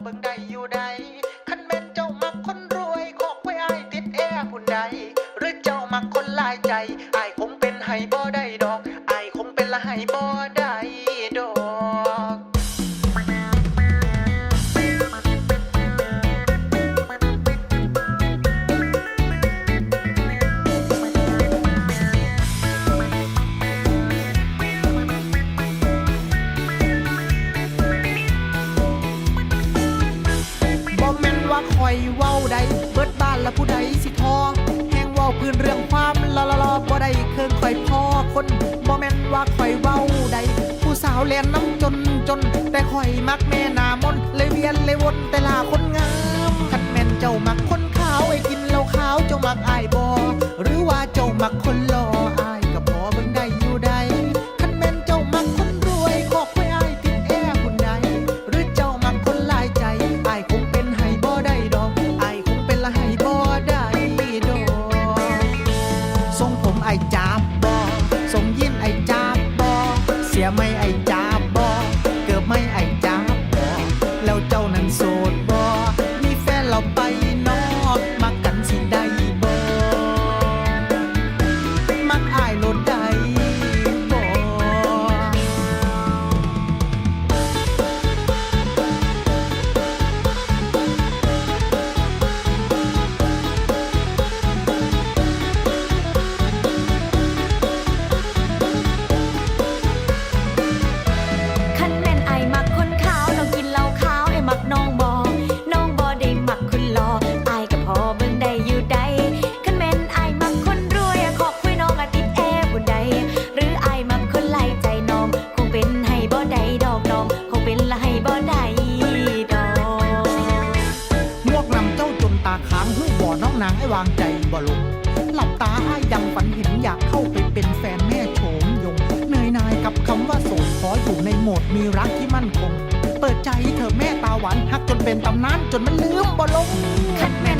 เบิ่งได้อยู่ใดคันแม่นเจ้ามักคนรวยขอกไว้อายติดแอร์ผู้ใดหรือเจ้ามักคนหลายใจอาย อยเว้าใดเบิดบ้านและผู้ใดสิทอแหงเว้าพื้นเรื่องความลอลลอบ่ได้เครื่องคอยพ่อคนบ่แม่นว่าคอยเว้าใดผู้สาวเลียนน้ำจนจน แต่คอยมักแม่นามนเลยเวียนเลยวนแต่ลาคนงา สียไม่ไอ้จ้าบอกเกือบไม่ไอ้จ้าบอกแล้วเจ้านั้นโสดบ ค้างหูบ่อน้องนางให้วางใจบ่ลงหลับตาอ้ายยังฝันเห็นอยากเข้าไปเป็นแฟนแม่โฉมยงเนยนายกับคำว่าโสดขออยู่ในโหมดมีรักที่มั่นคง เปิดใจเธอแม่ตาหวานฮักจนเป็นตำนานจนมันลืมบ่ลงคันแน